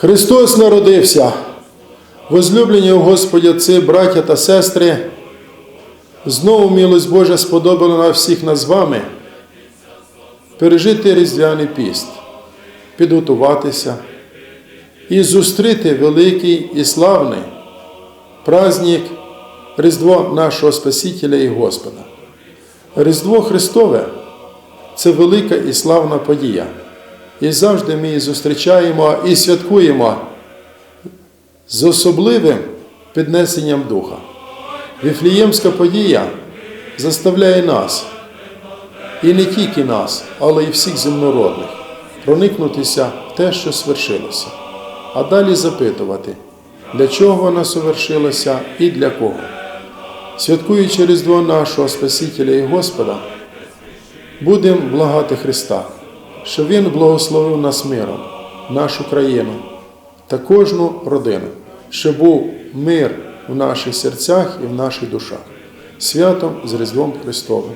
Христос народився. Возлюблені у Господі отці, браття та сестри, знову милость Божа сподобала на всіх нас з вами пережити Різдвяний піст, підготуватися і зустріти великий і славний праздник Різдво нашого Спасителя і Господа. Різдво Христове це велика і славна подія. І завжди ми її зустрічаємо і святкуємо з особливим піднесенням духа. Віфліємська подія заставляє нас, і не тільки нас, але й всіх земнородних, проникнутися в те, що свершилося, а далі запитувати, для чого вона совершилася і для кого. Святкуючи Різдво нашого Спасителя і Господа, будемо благати Христа, щоб Він благословив нас миром, нашу країну та кожну родину, щоб був мир у наших серцях і в наших душах. Святом з Різдвом Христовим!